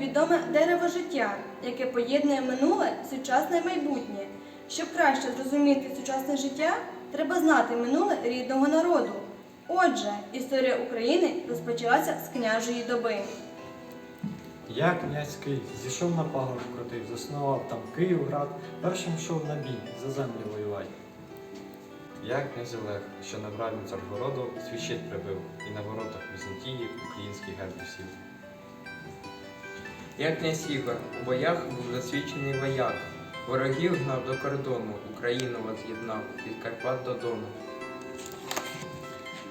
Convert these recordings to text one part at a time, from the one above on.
відоме дерево життя, яке поєднує минуле, сучасне і майбутнє. Щоб краще зрозуміти сучасне життя, треба знати минуле рідного народу. Отже, історія України розпочалася з княжої доби. Я, князь Кий, зійшов на пагорб крутий, заснував там Київград, першим йшов на бій, за землю воювати. Я князь Олег, що на брамі Царгороду свій щит прибив, і на воротах Візантії український герб висів. Я князь Ігор, у боях був досвідчений вояк. Ворогів гнав до кордону, Україну воз'єднав, від Карпат до Дону.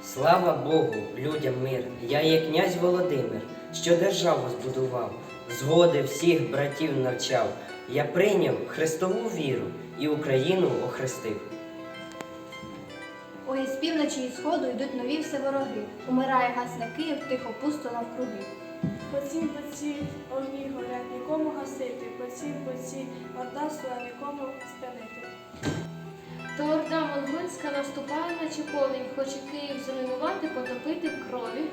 Слава Богу, людям мир, я є князь Володимир, що державу збудував, згоди всіх братів навчав. Я прийняв Христову віру і Україну охрестив. Ой, з півночі і сходу йдуть нові все вороги. Умирає гасне Київ, тихо пусто навкруги. Поцім, поцім, огні горять, нікому гасити, поцім, поцім, орда своя нікому спинити. То орда монгольська наступає, наче повінь, хоче Київ зруйнувати, потопити в крові.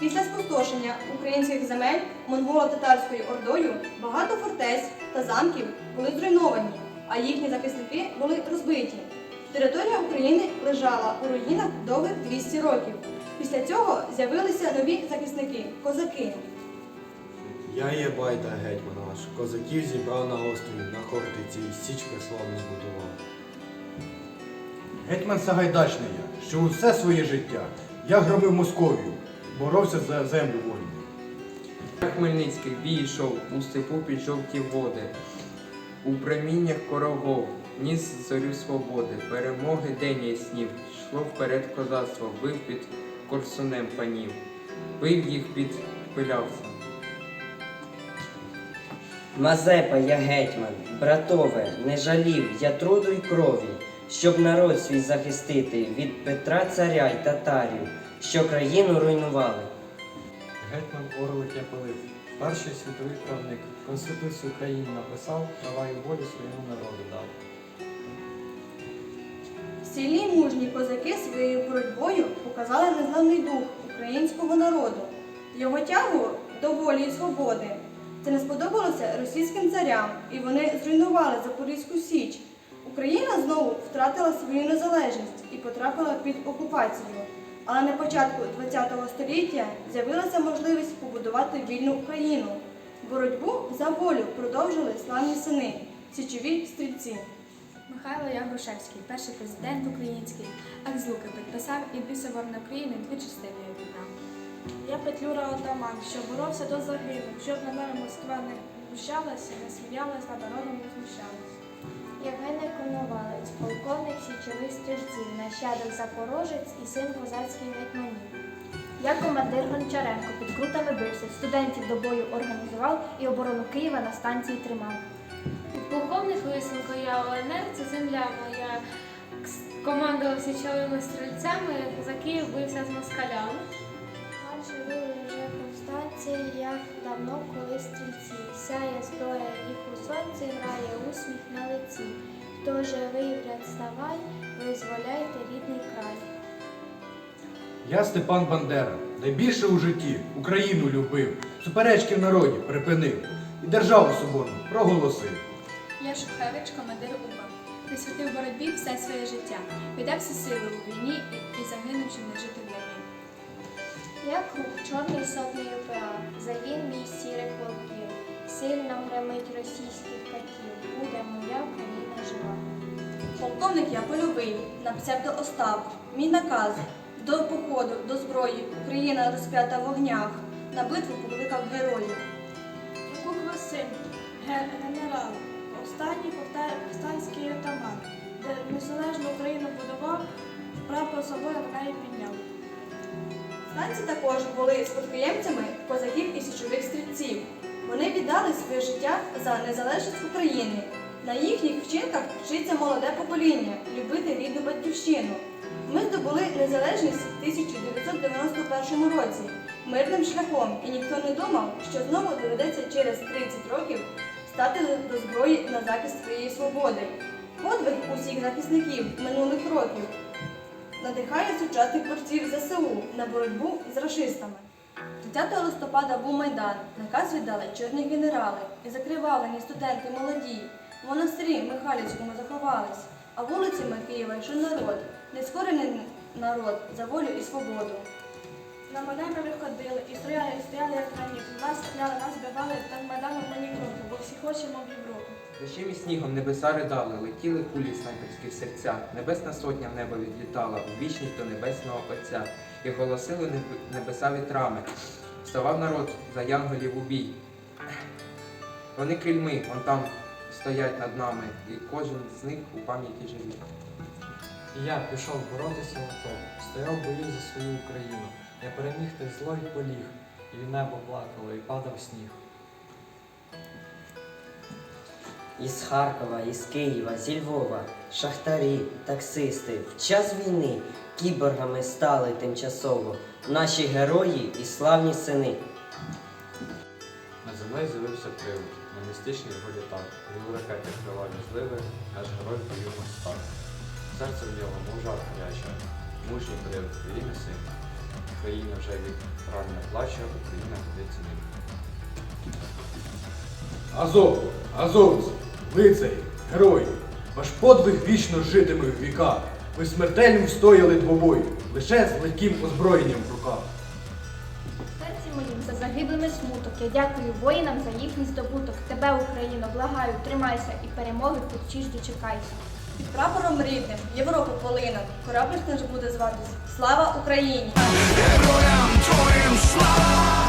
Після спустошення українських земель монголо-татарською ордою багато фортець та замків були зруйновані, а їхні захисники були розбиті. Територія України лежала у руїнах довгих 200 років. Після цього з'явилися нові захисники козаки. Я є байда гетьман наш, козаків зібрав на острові, на Хортиці і січ славно збудував. Гетьман Сагайдачний я, що усе своє життя я громив Московію, боровся за землю вольну. Я Хмельницький бій йшов, у степу під жовті води. У проміннях корогов, ніс зорю свободи, перемоги день яснів, йшло вперед козацтво, бив під корсунем панів, бив їх під пилявцем. Мазепа я гетьман, братове, не жалів я труду й крові, щоб народ свій захистити від Петра царя й татарів, що країну руйнували. Гетьман Орлик Яполив, перший світовий правник, Конституцію України написав, права і волю своєму народу дав. Сильні й мужні козаки своєю боротьбою показали незламний дух українського народу, його тягу до волі і свободи. Це не сподобалося російським царям, і вони зруйнували Запорізьку Січ. Україна знову втратила свою незалежність і потрапила під окупацію. Але на початку ХХ століття з'явилася можливість побудувати вільну Україну. Боротьбу за волю продовжили славні сини, січові стрільці. Михайло Ягрушевський, перший президент український, акт підписав і дві соборні України дві частини об'єднав. Я Петлюра Отаман, що боровся до загину, щоб на мене Москва не пущалася, не сміялась, над народом не знущалась. Євгений Коновалець, полковник січових стрільців, нащадок Запорожець і син козацьких гетьманів. Я командир Гончаренко, під крутами бився, студентів до бою організував і оборону Києва на станції тримав. Полковник Лисенко, я ОНР, це земля моя. Кс- Командував січовими стрільцями, за Київ бився з москалями. Наші вили вже повстанці, як давно коли стрільці. Сяє зброя їх у сонці, грає усміх на лиці. Хто живий, вставай, визволяйте рідний край. Я Степан Бандера, найбільше у житті Україну любив, суперечки в народі припинив і державу соборну проголосив. Я Шухевич, командир УПА. Присвятив боротьбі все своє життя. Віддав всі сили у війні і, загинув, щоб не жити в ярмі. Я круг, чорний сотнею пера, загін мій сірих вовків. Сильно гремить російських катів, буде моя Україна жива. Полковник я польовий, на псевдо Остап. Мій наказ до походу, до зброї. Україна розп'ята в вогнях. На битву покликав героїв. Якук Василь, ге- генерал, останній повстанський отаман, де незалежну Україну будував, прапор собою в неї підняв. Станці також були спадкоємцями козаків і січових стрільців. Вони віддали своє життя за незалежність України. На їхніх вчинках вчиться молоде покоління любити рідну батьківщину. Ми здобули незалежність в 1991 році мирним шляхом, і ніхто не думав, що знову доведеться через 30 років стати до зброї на захист своєї свободи. Подвиг усіх захисників минулих років надихає сучасних борців ЗСУ на боротьбу з рашистами. 30 листопада був Майдан. Наказ віддали чорні генерали. І закривавлені студенти молоді. В монастирі Михайлівському заховались, а вулицями Києва йшов народ, нескорений народ за волю і свободу. На Майдан ми виходили і стояли, і стояли як граніт. Нас стріляли, нас бивали, та з Майдану ми кроку, бо всі хочемо в Європу. Дощем і снігом небеса ридали, летіли кулі снайперські серця. Небесна сотня в небо відлітала, у вічність до небесного Отця. І голосили небеса вітрами. Вставав народ за янголів у бій. Вони крильми, вон там стоять над нами, і кожен з них у пам'яті живі. І я пішов боротися в АТО, стояв бою за свою Україну. Я переміг те зло і поліг, і небо плакало, і падав сніг. Із Харкова, із Києва, зі Львова, шахтарі, таксисти в час війни кіборгами стали тимчасово наші герої і славні сини. На землі з'явився привид, на містичний його літак. У ракети криваві зливи, наш герой бою став. Серце в нього, мов жар гаряче, мужній привид, країни син. Україна вже від рання плаче, Україна годиться ним. Азов, азовці, лицарі, герої, ваш подвиг вічно житиме в віках. Ви смертельно встояли двобой, лише з легким озброєнням в руках. Серці моїм за загиблими смуток. Я дякую воїнам за їхній здобуток. Тебе, Україно, благаю, тримайся і перемоги хочеш дочекайся. Під прапором рідним Європу полина. корабль наш буде зватись. Слава Україні! Героям твоїм слава!